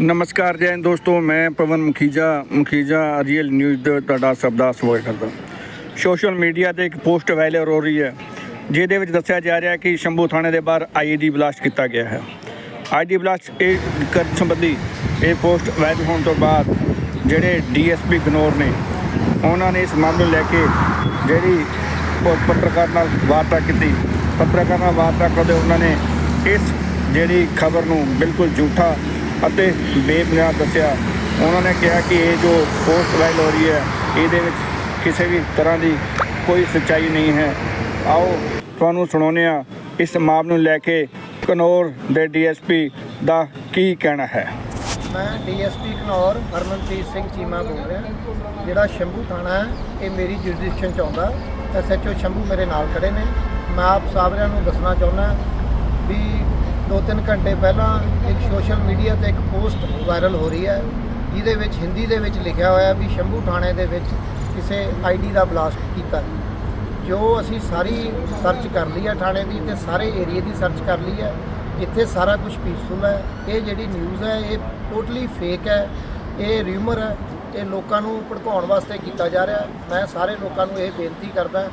ਨਮਸਕਾਰ ਜੈ ਦੋਸਤੋ, ਮੈਂ ਪਵਨ ਮੁਖੀਜਾ ਮੁਖੀਜਾ ਰੀਅਲ ਨਿਊਜ਼ ਦਾ ਤੁਹਾਡਾ ਸਭ ਦਾ ਸਵਾਗਤ ਕਰਦਾ। ਸੋਸ਼ਲ ਮੀਡੀਆ ਤੇ ਇੱਕ ਪੋਸਟ ਵਾਇਰਲ ਹੋ ਰਹੀ ਹੈ, ਜਿਹਦੇ ਵਿੱਚ ਦੱਸਿਆ ਜਾ ਰਿਹਾ ਕਿ ਸ਼ੰਭੂ ਥਾਣੇ ਦੇ ਬਾਹਰ ਆਈਡੀ ਬਲਾਸਟ ਕੀਤਾ ਗਿਆ ਹੈ। ਆਈਡੀ ਬਲਾਸਟ ਇਹ ਕਰਨ ਸੰਬੰਧੀ ਇਹ ਪੋਸਟ ਵਾਇਰਲ ਹੋਣ ਤੋਂ ਬਾਅਦ ਜਿਹੜੇ ਡੀਐਸਪੀ ਗਨੌਰ ਨੇ, ਉਹਨਾਂ ਨੇ ਇਸ ਮਾਮਲੇ ਲੈ ਕੇ ਜਿਹੜੀ ਪੱਤਰਕਾਰ ਨਾਲ ਵਾਰਤਾ ਕੀਤੀ। ਪੱਤਰਕਾਰ ਨਾਲ ਵਾਰਤਾ ਕਰਦੇ ਉਹਨਾਂ ਨੇ ਇਸ ਜਿਹੜੀ ਖਬਰ ਨੂੰ ਬਿਲਕੁਲ ਝੂਠਾ ਅਤੇ ਬੇਬੁਨਿਆਦ ਦੱਸਿਆ। ਉਹਨਾਂ ਨੇ ਕਿਹਾ ਕਿ ਇਹ ਜੋ ਪੋਸਟ ਵਾਇਰਲ ਹੋ ਰਹੀ ਹੈ, ਇਹਦੇ ਵਿੱਚ ਕਿਸੇ ਵੀ ਤਰ੍ਹਾਂ ਦੀ ਕੋਈ ਸੱਚਾਈ ਨਹੀਂ ਹੈ। ਆਓ, ਤੁਹਾਨੂੰ ਸੁਣਾਉਂਦੇ ਹਾਂ, ਇਸ ਮਾਮਲੇ ਨੂੰ ਲੈ ਕੇ ਕਨੌਰ ਦੇ ਡੀਐਸਪੀ ਦਾ ਕੀ ਕਹਿਣਾ ਹੈ। ਮੈਂ ਡੀਐਸਪੀ ਘਨੌਰ ਹਰਮਨਪ੍ਰੀਤ ਸਿੰਘ ਚੀਮਾ ਬੋਲ ਰਿਹਾ। ਜਿਹੜਾ ਸ਼ੰਭੂ ਥਾਣਾ ਹੈ, ਇਹ ਮੇਰੀ ਜੁਰਿਸਡਿਕਸ਼ਨ ਚ ਆਉਂਦਾ। ਐਸਐਚਓ ਸ਼ੰਭੂ ਮੇਰੇ ਨਾਲ ਖੜੇ ਨੇ। ਮੈਂ ਆਪ ਸਾਰਿਆਂ ਨੂੰ ਦੱਸਣਾ ਚਾਹੁੰਦਾ ਵੀ 2-3 ਘੰਟੇ ਪਹਿਲਾਂ ਇੱਕ ਸੋਸ਼ਲ ਮੀਡੀਆ ਤੇ ਇੱਕ ਪੋਸਟ ਵਾਇਰਲ ਹੋ ਰਹੀ ਹੈ। ਜਿਹਦੇ ਵਿੱਚ, ਹਿੰਦੀ ਦੇ ਵਿੱਚ ਲਿਖਿਆ ਹੋਇਆ ਵੀ ਸ਼ੰਭੂ ਥਾਣੇ ਦੇ ਵਿੱਚ ਕਿਸੇ ਆਈਡੀ ਦਾ ਬਲਾਸਟ ਕੀਤਾ। ਜੋ ਅਸੀਂ ਸਾਰੀ ਸਰਚ ਕਰ ਲਈ ਹੈ ਥਾਣੇ ਦੀ ਤੇ ਸਾਰੇ ਏਰੀਆ ਦੀ ਸਰਚ ਕਰ ਲਈ ਹੈ। ਇੱਥੇ ਸਾਰਾ ਕੁਝ ਪੀਸਫੁਲ ਹੈ। ਇਹ ਜਿਹੜੀ ਨਿਊਜ਼ ਹੈ, ਇਹ ਟੋਟਲੀ ਫੇਕ ਹੈ। ਇਹ ਰਿਊਮਰ ਹੈ। ਇਹ ਲੋਕਾਂ ਨੂੰ ਭੜਕਾਉਣ ਵਾਸਤੇ ਕੀਤਾ ਜਾ ਰਿਹਾ। ਮੈਂ ਸਾਰੇ ਲੋਕਾਂ ਨੂੰ ਇਹ ਬੇਨਤੀ ਕਰਦਾ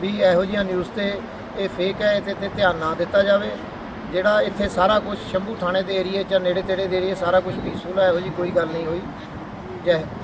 ਵੀ ਇਹੋ ਜਿਹੀਆਂ ਨਿਊਜ਼ ਤੇ ਇਹ ਫੇਕ ਹੈ, ਇਹਦੇ ਤੇ ਧਿਆਨ ਨਾ ਦਿੱਤਾ ਜਾਵੇ। ਜਿਹੜਾ ਇੱਥੇ ਸਾਰਾ ਕੁਝ ਸ਼ੰਭੂ ਥਾਣੇ ਦੇ ਏਰੀਏ 'ਚ ਨੇੜੇ ਤੇੜੇ ਦੇ ਏਰੀਏ ਸਾਰਾ ਕੁਝ ਪੀਸਫੁਲ ਹੈ ਇਹੋ ਜੀ ਕੋਈ ਗੱਲ ਨਹੀਂ ਹੋਈ। ਜੈ ਹਿੰਦ।